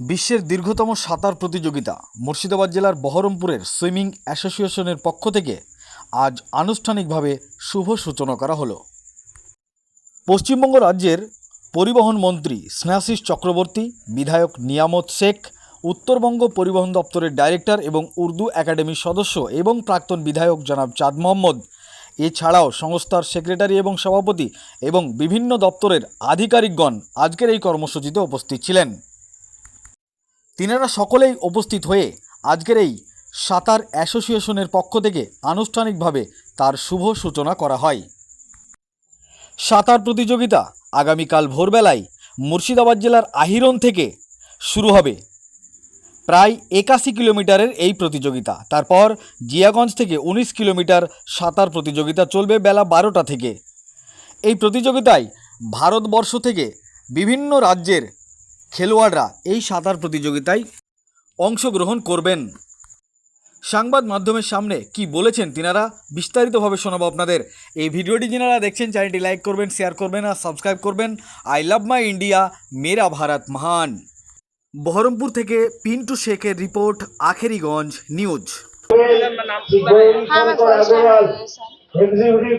বিশ্বের দীর্ঘতম সাঁতার প্রতিযোগিতা মুর্শিদাবাদ জেলার বহরমপুরের সুইমিং অ্যাসোসিয়েশনের পক্ষ থেকে আজ আনুষ্ঠানিকভাবে শুভ সূচনা করা হলো। পশ্চিমবঙ্গ রাজ্যের পরিবহন মন্ত্রী স্নেহাশিস চক্রবর্তী, বিধায়ক নিয়ামত শেখ, উত্তরবঙ্গ পরিবহন দপ্তরের ডাইরেক্টর এবং উর্দু একাডেমির সদস্য এবং প্রাক্তন বিধায়ক জনাব চাঁদ মোহাম্মদ, এছাড়াও সংস্থার সেক্রেটারি এবং সভাপতি এবং বিভিন্ন দপ্তরের আধিকারিকগণ আজকের এই কর্মসূচিতে উপস্থিত ছিলেন। তিনারা সকলেই উপস্থিত হয়ে আজকের এই সাঁতার অ্যাসোসিয়েশনের পক্ষ থেকে আনুষ্ঠানিকভাবে তার শুভ সূচনা করা হয়। সাঁতার প্রতিযোগিতা আগামীকাল ভোরবেলায় মুর্শিদাবাদ জেলার আহিরন থেকে শুরু হবে। প্রায় একাশি কিলোমিটারের এই প্রতিযোগিতা। তারপর জিয়াগঞ্জ থেকে উনিশ কিলোমিটার সাঁতার প্রতিযোগিতা চলবে বেলা বারোটা থেকে। এই প্রতিযোগিতায় ভারতবর্ষ থেকে বিভিন্ন রাজ্যের খেলোয়াড়রা এই সাঁতার প্রতিযোগিতায় অংশগ্রহণ করবেন। সংবাদ মাধ্যমের সামনে কি বলেছেন তিনারা বিস্তারিতভাবে শোনাবো আপনাদের। এই ভিডিওটি যিনারা দেখছেন চ্যানেলটি লাইক করবেন শেয়ার করবেন আর সাবস্ক্রাইব করবেন। আই লাভ মাই ইন্ডিয়া মেরা ভারত মহান। বহরমপুর থেকে পিন্টু শেখের রিপোর্ট আখেরিগঞ্জ নিউজ।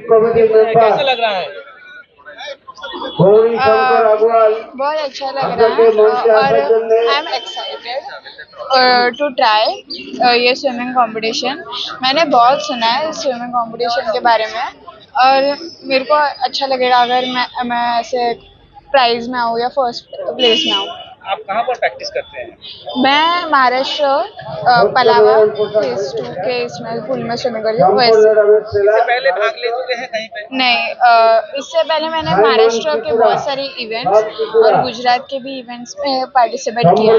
কমিটি बहुत अच्छा लग रहा है। और I am excited to try ये स्विमिंग कंपटीशन मैंने बहुत सुना है स्विमिंग कंपटीशन के बारे में और मेरे को अच्छा लगेगा अगर मैं मैं ऐसे प्राइज में आऊँ या फ़र्स्ट प्लेस में आऊँ। आप कहाँ पर प्रैक्टिस करते हैं? मैं महाराष्ट्र पलावा फ़ेज़ टू के इसमें पुल में हूँ वैसे इससे पहले भाग ले चुके हैं कहीं पे? नहीं इससे पहले मैंने महाराष्ट्र के बहुत सारे इवेंट्स और गुजरात के भी इवेंट्स में पार्टिसिपेट किया।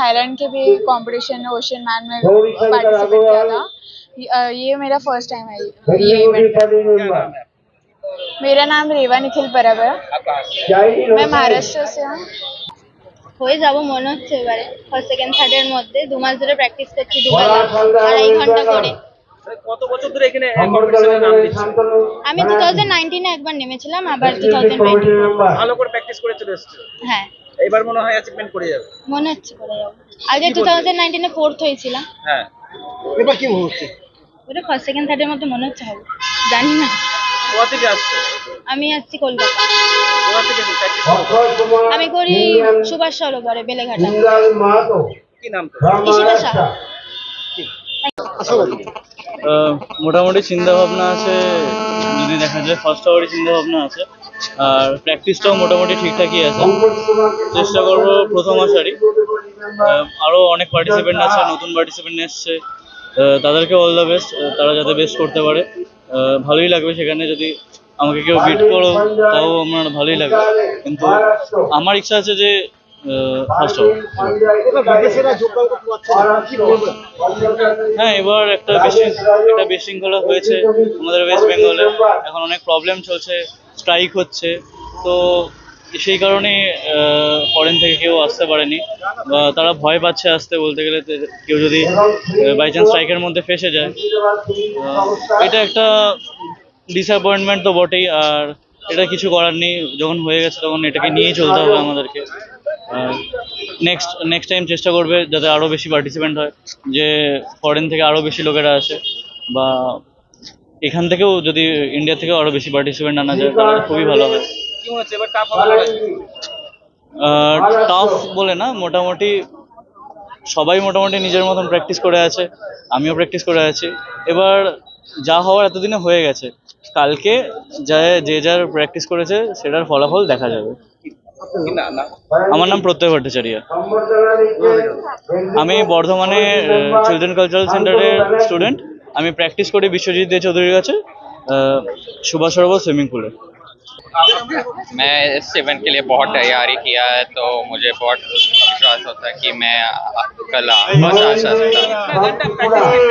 थाईलैंड के भी कॉम्पिटिशन ओशन मैन में पार्टिसिपेट किया था। ये- मेरा फ़र्स्ट टाइम है ये इवेंट मेरा नाम रेवा निखिल है से? मैं महाराष्ट्र से हूँ। হয়ে যাব মনে হচ্ছে এবারে ফার্স্ট সেকেন্ড থার্ডের মধ্যে। দু মাস ধরে প্র্যাকটিস করছি দু বেলা আড়াই ঘণ্টা করে। কত বছর ধরে এখানে কম্পিটিশনে নাম দিচ্ছেন? আমি টু থাউজেন্ড নাইনটিনে একবার নেমেছিলাম আবার টু থাউজেন্ড ভালো করে প্র্যাকটিস করে চলে এসেছে। হ্যাঁ। এবার মনে হয় অ্যাচিভমেন্ট করে যাবে। মনে হচ্ছে করে যাব। আগে টু থাউজেন্ড নাইনটিনে ফোর্থ হয়েছিলাম। হ্যাঁ। এবার কি হচ্ছে? ওটা ফার্স্ট সেকেন্ড থার্ডের মধ্যে মনে হচ্ছে হবে। জানি না। কোথা থেকে আসছে? আমি আসছি কলকাতা। কোথা থেকে আমি করি সুভাষ সরোবরে বেলেঘাটা। কি নাম ঈশিতা সাহা। মোটামুটি চিন্তা ভাবনা আছে। যদি দেখা যায় ফার্স্ট আওয়ারই চিন্তা ভাবনা আছে। আর প্র্যাকটিসটাও মোটামুটি ঠিকঠাকই আছে। চেষ্টা করব প্রথম আসারই। আহ, আরও অনেক পার্টিসিপেন্ট আছে নতুন পার্টিসিপেন্ট এসছে। আহ, তাদেরকে অল দ্য বেস্ট তারা যাতে বেস্ট করতে পারে। আহ, ভালোই লাগবে সেখানে যদি আমাকে কেউ বিট করো তাও আমার ভালোই লাগে। কিন্তু আমার ইচ্ছা আছে যে ফার্স্ট হব। হ্যাঁ এবার একটা বেশি একটা বিশৃঙ্খলা হয়েছে। আমাদের ওয়েস্ট বেঙ্গলে এখন অনেক প্রবলেম চলছে স্ট্রাইক হচ্ছে। তো সেই কারণে ফরেন থেকে কেউ আসতে পারেনি। বা তারা ভয় পাচ্ছে আসতে বলতে গেলে কেউ যদি বাই চান্স স্ট্রাইকের মধ্যে ফেসে যায়। এটা একটা ডিসঅ্যাপয়েন্টমেন্ট তো বটেই, আর এটা কিছু করার নেই, যখন হয়ে গেছে তখন এটাকে নিয়েই চলতে হবে আমাদেরকে নেক্সট নেক্সট টাইম চেষ্টা করবে যাতে আরও বেশি পার্টিসিপেন্ট হয়, যে ফরেন থেকে আরও বেশি লোকেরা আসে, বা এখান থেকেও যদি ইন্ডিয়া থেকেও আরও বেশি পার্টিসিপেন্ট আনা যায়, তাহলে খুবই ভালো হয়। টাফ বলে না, মোটামুটি সবাই মোটামুটি নিজের মতন প্র্যাকটিস করে আছে, আমিও প্র্যাকটিস করে আছি এবার যা হওয়ার এতদিনে হয়ে গেছে কালকে যা যে যার প্র্যাকটিস করেছে সেটার ফলাফল দেখা যাবে কি না না আমার নাম প্রত্যয় ভট্টাচার্য আমি বর্ধমানে চিলড্রেন কালচারাল সেন্টারের স্টুডেন্ট আমি প্র্যাকটিস করি বিশ্বজিৎ দে চৌধুরীর কাছে আহ, সুভাষ সরোবর সুইমিং পুলে मैं इस इवेंट के लिए बहुत तैयारी किया है तो मुझे बहुत विश्वास होता है कि मैं कल बस आ सकता हूँ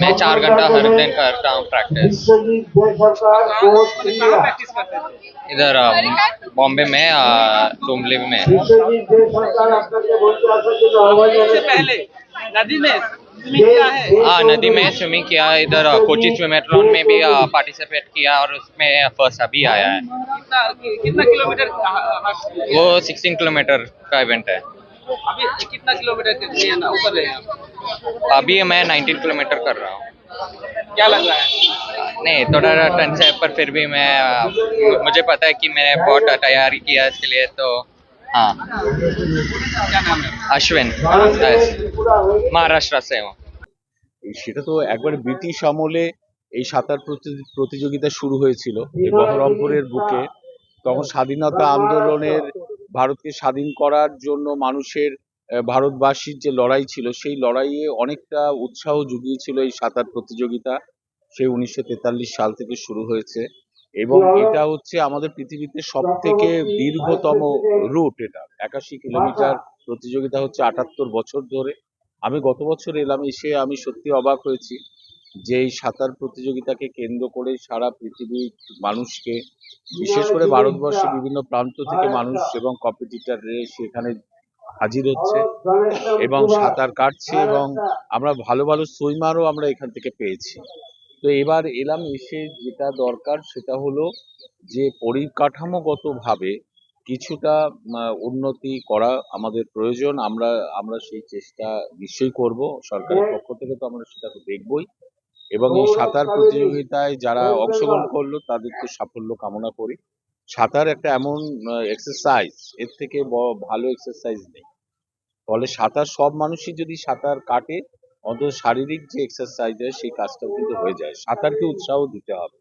मैं चार घंटा हर दिन करता हूँ? प्रैक्टिस इधर बॉम्बे में अ, में। पहले नदी में है। नदी में स्विमिंग किया इधर कोची स्विमेट्रॉन में भी पार्टिसिपेट किया और उसमें फ़र्स्ट अभी आया है। कितना किलोमीटर वो 16 किलोमीटर का इवेंट है। अभी कितना किलोमीटर ऊपर रहे हैं? अभी मैं 19 किलोमीटर कर रहा हूँ क्या लग रहा है नहीं थोड़ा टंच है पर फिर भी मैं अ, मुझे पता है कि मैंने बहुत तैयारी किया इसके लिए तो हाँ क्या नाम है अश्विन महाराष्ट्र से हूँ এই সেটা তো একবারে ব্রিটিশ আমলে এই সাঁতার প্রতি- প্রতিযোগিতা শুরু হয়েছিল এই বহরমপুরের বুকে তখন স্বাধীনতা আন্দোলনের ভারতকে স্বাধীন করার জন্য মানুষের আহ, ভারতবাসীর যে লড়াই ছিল, সেই লড়াইয়ে অনেকটা উৎসাহ জুগিয়েছিল এই সাঁতার প্রতিযোগিতা। সেই উনিশশো তেতাল্লিশ সাল থেকে শুরু হয়েছে এবং এটা হচ্ছে আমাদের পৃথিবীতে সব থেকে দীর্ঘতম রুট এটা। একাশি কিলোমিটার প্রতিযোগিতা হচ্ছে আটাত্তর বছর ধরে। আমি গত বছর এলাম, এসে আমি সত্যি অবাক হয়েছি যে এই সাঁতার প্রতিযোগিতাকে কেন্দ্র করে সারা পৃথিবীর মানুষকে, বিশেষ করে ভারতবর্ষের বিভিন্ন প্রান্ত থেকে মানুষ এবং কম্পিটিটার সেখানে হাজির হচ্ছে এবং সাঁতার কাটছে এবং আমরা ভালো ভালো সুইমারও আমরা এখান থেকে পেয়েছি। তো এবার এলাম এসে যেটা দরকার সেটা হলো যে পরিকাঠামোগতভাবে কিছুটা উন্নতি করা আমাদের প্রয়োজন। আমরা আমরা সেই চেষ্টা নিশ্চয়ই করব। সরকারের পক্ষ থেকে তো আমরা সেটা তো দেখবই। এবং এই সাঁতার প্রতিযোগিতায় যারা অংশগ্রহণ করল তাদেরকে সাফল্য কামনা করি। সাঁতার একটা এমন এক্সারসাইজ এর থেকে ভালো এক্সারসাইজ নেই। ফলে সাঁতার সব মানুষই যদি সাঁতার কাটে, অন্তত শারীরিক যে এক্সারসাইজ হয়, সেই কাজটাও কিন্তু হয়ে যায়। সাঁতারকে উৎসাহ দিতে হবে।